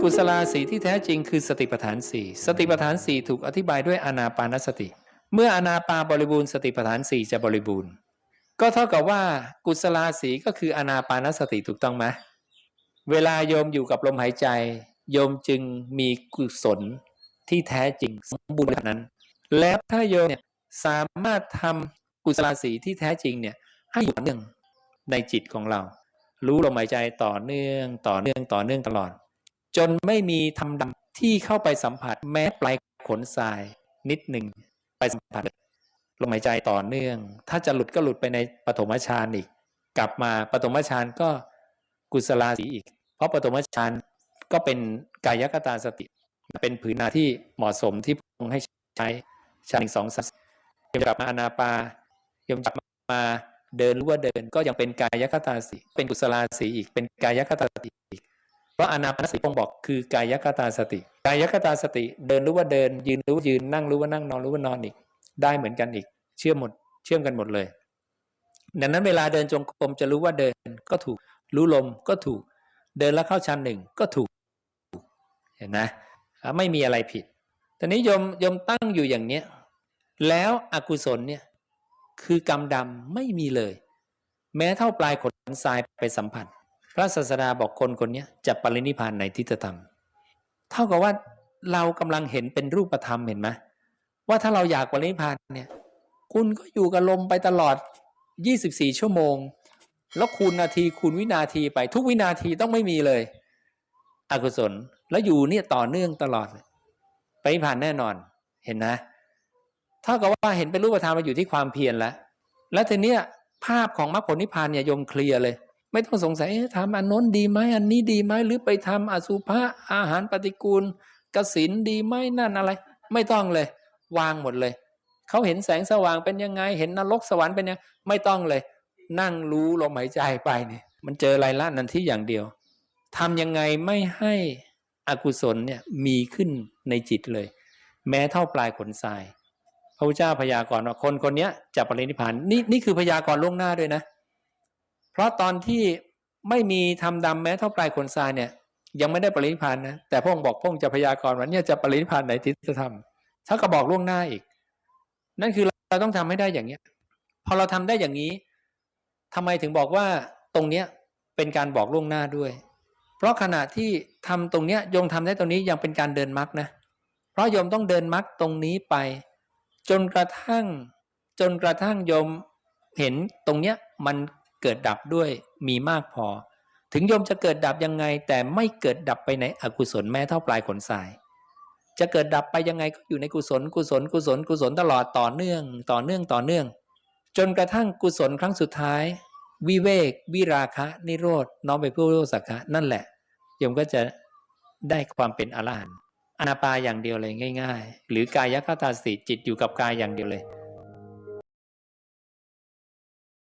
กุศลาสีที่แท้จริงคือสติปัฏฐานสี่สติปัฏฐานสี่ถูกอธิบายด้วยอานาปานสติ เมื่ออนาปาบริบูรณ์สติปัฏฐานสี่จะบริบูรณ์ ก็เท่ากับว่ากุศลาสีก็คืออนาปานสติถูกต้องไหมเวลาโยมอยู่กับลมหายใจ โยมจึงมีกุศลที่แท้จริงสมบูรณ์แบบนั้น แล้วถ้าโยมเนี่ยสามารถทำกุศลาสีที่แท้จริงเนี่ยให้อยู่เนื่องในจิตของเรา รู้ลมหายใจต่อเนื่องต่อเนื่องต่อเนื่องตลอด จนไม่มีทำดำที่เข้าไปสัมผัสแม้ปลายขนทรายนิดหนึ่งไปสัมผัสลมหายใจต่อเนื่อง ถ้าจะหลุดก็หลุดไปในปฐมฌานอีก กลับมาปฐมฌานก็กุศลาสีอีก เพราะปฐมฌานก็เป็นกายกตาสติ เป็นผืนนาที่เหมาะสมที่พงให้ใช้ฌานหนึ่งสองสามยมกลับมาอนาปายมกลับมาเดินรู้ว่าเดินก็ยังเป็นกายคตาสีเป็นกุศลาสีอีกเป็นกายคตาสติอีก เพราะอนาปนสติองบอกคือกายคตาสติ กายคตาสติ เดินรู้ว่าเดิน ยืนรู้ว่ายืนนั่งรู้ว่านั่งนอนรู้ว่านอนอีก ได้เหมือนกันอีก เชื่อมหมด เชื่อมกันหมดเลย ดังนั้นเวลาเดินจงกรมจะรู้ว่าเดินก็ถูก รู้ลมก็ถูก เดินแล้วเข้าชั้นหนึ่งก็ถูก เห็นไหมอะไม่มีอะไรผิดตอนนี้ยมยมตั้งอยู่อย่างเนี้ยแล้วอกุศลเนี่ยคือกรรมดำไม่มีเลย แม้เท่าปลายขนทรายไปสัมผัส พระศาสดาบอกคนคนนี้จะปรินิพานในทิฏฐธรรม เท่ากับว่าเรากำลังเห็นเป็นรูปธรรมเห็นไหมว่าถ้าเราอยากปรินิพานเนี่ย คุณก็อยู่กับลมไปตลอด 24 ชั่วโมง แล้วคูณนาทีคูณวินาทีไปทุกวินาทีต้องไม่มีเลย อกุศลแล้วอยู่เนี่ยต่อเนื่องตลอดเลยปรินิพพานแน่นอนเห็นนะเท่ากับว่าเห็นเป็นรูปธรรมมาอยู่ที่ความเพียรแล้ว แล้วทีเนี้ยภาพของมรรคผลนิพพานเนี่ยโยมเคลียร์เลย ไม่ต้องสงสัยทำอันโน้นดีไหมอันนี้ดีไหมหรือไปทำอสุภะอาหารปฏิกูลกสินดีไหมนั่นอะไร ไม่ต้องเลย วางหมดเลยเขาเห็นแสงสว่างเป็นยังไง เห็นนรกสวรรค์เป็นยังไม่ต้องเลย นั่งรู้ลมหายใจไปเนี่ย มันเจอไรละนันที่อย่างเดียวทำยังไงไม่ให้อกุศลเนี่ยมีขึ้นในจิตเลย แม้เท่าปลายขนทรายพระพุทธเจ้าพยากรณ์ว่าคนคนนี้จะปรินิพพานนี่นี่คือพยากรณ์ล่วงหน้าด้วยนะ เพราะตอนที่ไม่มีทำดำแม้เท่าปลายขนทรายเนี่ย ยังไม่ได้ปรินิพานนะแต่พระองค์บอกพระองค์จะพยากรณ์ว่าเนี่ยจะปรินิพานในทิฏฐธรรมถ้าก็บอกล่วงหน้าอีก นั่นคือเราต้องทำให้ได้อย่างเนี้ย พอเราทำได้อย่างนี้ทำไมถึงบอกว่าตรงเนี้ยเป็นการบอกล่วงหน้าด้วย เพราะขณะที่ทำตรงเนี้ยโยมทำได้ตรงนี้ยังเป็นการเดินมรรคนะเพราะโยมต้องเดินมรรคตรงนี้ไป จนกระทั่ง จนกระทั่งโยมเห็นตรงเนี้ยมัน เกิดดับด้วยมีมากพอ ถึงโยมจะเกิดดับยังไง แต่ไม่เกิดดับไปในอกุศลแม้เท่าปลายขนทราย จะเกิดดับไปยังไงก็อยู่ในกุศลกุศลกุศลกุศลตลอดต่อเนื่อง ต่อเนื่องต่อเนื่อง จนกระทั่งกุศลครั้งสุดท้าย วิเวก วิราคะ นิโรธน้อมไปเพื่อโลสักะนั่นแหละโยมก็จะได้ความเป็นอรหันต์อนาปาอย่างเดียวเลยง่าย ๆ หรือกายคตาสติจิตอยู่กับกายอย่างเดียวเลย